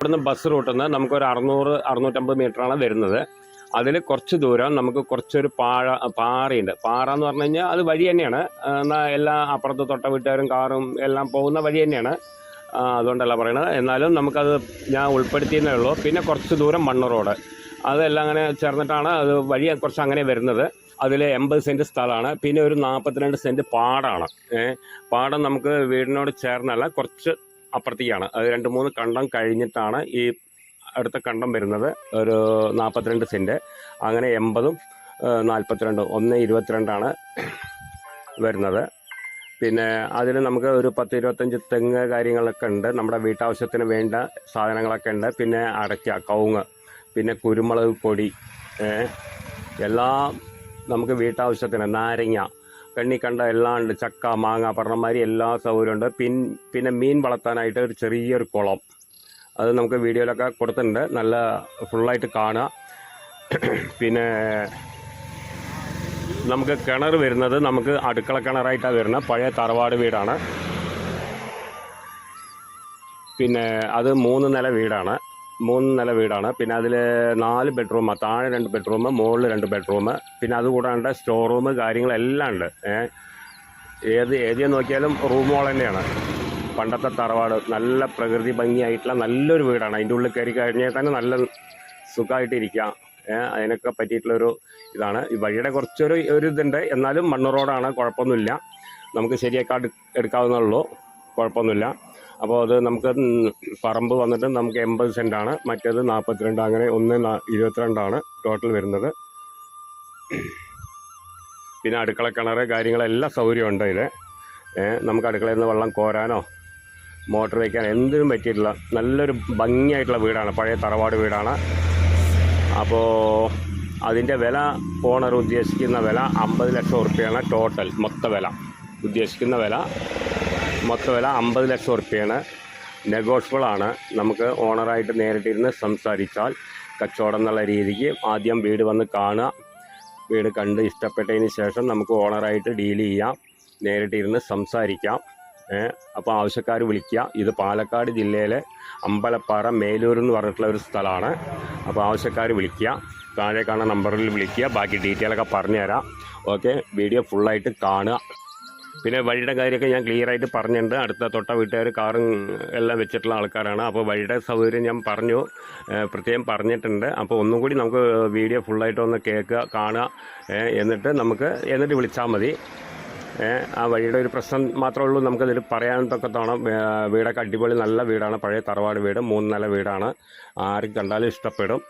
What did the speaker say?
ഇവിടുന്ന് ബസ് റൂട്ടിൽ നിന്ന് നമുക്കൊരു അറുന്നൂറ് അറുന്നൂറ്റമ്പത് മീറ്ററാണ് വരുന്നത്. അതിൽ കുറച്ച് ദൂരം നമുക്ക് കുറച്ചൊരു പാഴ പാറയുണ്ട്. പാറ എന്ന് പറഞ്ഞു കഴിഞ്ഞാൽ അത് വഴി തന്നെയാണ്. എന്നാൽ എല്ലാ അപ്പുറത്ത് തൊട്ട വീട്ടുകാരും കാറും എല്ലാം പോകുന്ന വഴി തന്നെയാണ്. അതുകൊണ്ടല്ല പറയണത്. എന്നാലും നമുക്കത് ഞാൻ ഉൾപ്പെടുത്തിയെന്നേ ഉള്ളൂ. പിന്നെ കുറച്ച് ദൂരം മണ്ണ് റോഡ്. അതെല്ലാം അങ്ങനെ ചേർന്നിട്ടാണ് അത് വഴി കുറച്ച് അങ്ങനെ വരുന്നത്. അതിൽ എൺപത് സെന്റ് സ്ഥലമാണ്. പിന്നെ ഒരു നാൽപ്പത്തിരണ്ട് സെന്റ് പാടാണ്. പാടം നമുക്ക് വീടിനോട് ചേർന്നല്ല. കുറച്ച് അപ്പുറത്തേക്കാണ്. അത് രണ്ട് മൂന്ന് കണ്ടം കഴിഞ്ഞിട്ടാണ് ഈ അടുത്ത കണ്ടം വരുന്നത്. ഒരു നാൽപ്പത്തിരണ്ട് സെന്റ് അങ്ങനെ എൺപതും നാൽപ്പത്തിരണ്ടും ഒന്ന് ഇരുപത്തിരണ്ടാണ് വരുന്നത്. പിന്നെ അതിൽ നമുക്ക് ഒരു പത്ത് ഇരുപത്തഞ്ച് തെങ്ങ് കാര്യങ്ങളൊക്കെ ഉണ്ട്. നമ്മുടെ വീട്ടാവശ്യത്തിന് വേണ്ട സാധനങ്ങളൊക്കെ ഉണ്ട്. പിന്നെ അടയ്ക്ക കവുങ്ങ് പിന്നെ കുരുമുളക് പൊടി എല്ലാം നമുക്ക് വീട്ടാവശ്യത്തിന്. നാരങ്ങ കണ്ണി കണ്ട എല്ലാം ഉണ്ട് ചക്ക മാങ്ങ പറഞ്ഞമാതിരി എല്ലാ സൗകര്യമുണ്ട്. പിൻ പിന്നെ മീൻ വളർത്താനായിട്ട് ഒരു ചെറിയൊരു കുളം. അത് നമുക്ക് വീഡിയോയിലൊക്കെ കൊടുത്തിട്ടുണ്ട്. നല്ല ഫുള്ളായിട്ട് കാണുക പിന്നെ നമുക്ക് കിണർ വരുന്നത് നമുക്ക് അടുക്കള കിണറായിട്ടാണ് വരുന്നത്. പഴയ തറവാട് വീടാണ്. പിന്നെ അത് മൂന്ന് നില വീടാണ്. മൂന്ന് നില വീടാണ്. പിന്നെ അതിൽ നാല് ബെഡ്റൂം താഴെ രണ്ട് ബെഡ്റൂം മുകളിൽ രണ്ട് ബെഡ്റൂം പിന്നെ അതുകൂടാണ്ട് സ്റ്റോർ റൂം കാര്യങ്ങളെല്ലാം ഉണ്ട്. ഏത് ഏരിയ നോക്കിയാലും റൂമുകൾ തന്നെയാണ്. പണ്ടത്തെ തറവാട് നല്ല പ്രകൃതി ഭംഗിയായിട്ടുള്ള നല്ലൊരു വീടാണ്. അതിന്റെ ഉള്ളിൽ കയറി കഴിഞ്ഞാൽ തന്നെ നല്ല സുഖമായിട്ടിരിക്കാം അതിനൊക്കെ പറ്റിയിട്ടുള്ളൊരു ഇതാണ്. ഈ വഴിയുടെ കുറച്ചൊരു ഒരു ഇതുണ്ട്. എന്നാലും മണ്ണ് റോഡാണ് കുഴപ്പമൊന്നുമില്ല. നമുക്ക് ശരിയാക്കാൻ എടുക്കാവുന്നുള്ളൂ എടുക്കാവുന്നേ കുഴപ്പമൊന്നുമില്ല. അപ്പോൾ അത് നമുക്ക് പറമ്പ് വന്നിട്ട് നമുക്ക് എൺപത് ആണ് മറ്റേത് നാൽപ്പത്തിരണ്ട് അങ്ങനെ ഒന്ന് ഇരുപത്തിരണ്ടാണ് ടോട്ടൽ വരുന്നത്. പിന്നെ അടുക്കള കിണർ കാര്യങ്ങളെല്ലാം സൗകര്യമുണ്ട് ഇതിൽ നമുക്ക് അടുക്കളയിൽ നിന്ന് വെള്ളം കോരാനോ മോട്ടർ വയ്ക്കാൻ എന്തിനും പറ്റിയിട്ടില്ല. നല്ലൊരു ഭംഗിയായിട്ടുള്ള വീടാണ് പഴയ തറവാട് വീടാണ്. അപ്പോൾ അതിന്റെ വില ഓണർ ഉദ്ദേശിക്കുന്ന വില അമ്പത് ലക്ഷം ഉറുപ്പ്യാണ് ടോട്ടൽ മൊത്ത വില. ഉദ്ദേശിക്കുന്ന വില മൊത്ത വില അമ്പത് ലക്ഷം ഉറുപ്പ്യാണ്. നെഗോഷ്യബിൾ ആണ് നമുക്ക് ഓണറായിട്ട് നേരിട്ടിരുന്ന് സംസാരിച്ചാൽ കച്ചവടം എന്നുള്ള രീതിക്ക് ആദ്യം വീട് വന്ന് കാണുക. വീട് കണ്ട് ഇഷ്ടപ്പെട്ടതിന് ശേഷം നമുക്ക് ഓണറായിട്ട് ഡീൽ ചെയ്യാം. നേരിട്ടിരുന്ന് സംസാരിക്കാം. അപ്പോൾ ആവശ്യക്കാർ വിളിക്കുക. ഇത് പാലക്കാട് ജില്ലയിലെ അമ്പലപ്പാറ മേലൂർ എന്ന് പറഞ്ഞിട്ടുള്ള ഒരു സ്ഥലമാണ്. അപ്പോൾ ആവശ്യക്കാർ വിളിക്കുക. താഴെ കാണുന്ന നമ്പറിൽ വിളിക്കുക. ബാക്കി ഡീറ്റെയിലൊക്കെ പറഞ്ഞുതരാം. ഓക്കെ വീഡിയോ ഫുള്ളായിട്ട് കാണുക. പിന്നെ വഴിയുടെ കാര്യമൊക്കെ ഞാൻ ക്ലിയർ ആയിട്ട് പറഞ്ഞിട്ടുണ്ട്. അടുത്ത തൊട്ട വീട്ടുകാർ കാറും എല്ലാം വെച്ചിട്ടുള്ള ആൾക്കാരാണ്. അപ്പോൾ വഴിയുടെ സൗകര്യം ഞാൻ പറഞ്ഞു പ്രത്യേകം പറഞ്ഞിട്ടുണ്ട്. അപ്പോൾ ഒന്നും കൂടി നമുക്ക് വീഡിയോ ഫുള്ളായിട്ട് ഒന്ന് കേൾക്കുക കാണുക എന്നിട്ട് നമുക്ക് എന്നിട്ട് വിളിച്ചാൽ മതി. ആ വഴിയുടെ ഒരു പ്രശ്നം മാത്രമേ ഉള്ളൂ. നമുക്കതിൽ പറയാൻ തക്കത്തോണം ഏഹ് വീടൊക്കെ അടിപൊളി നല്ല വീടാണ്. പഴയ തറവാട് വീട് മൂന്ന് നില വീടാണ്. ആരും കണ്ടാലും ഇഷ്ടപ്പെടും.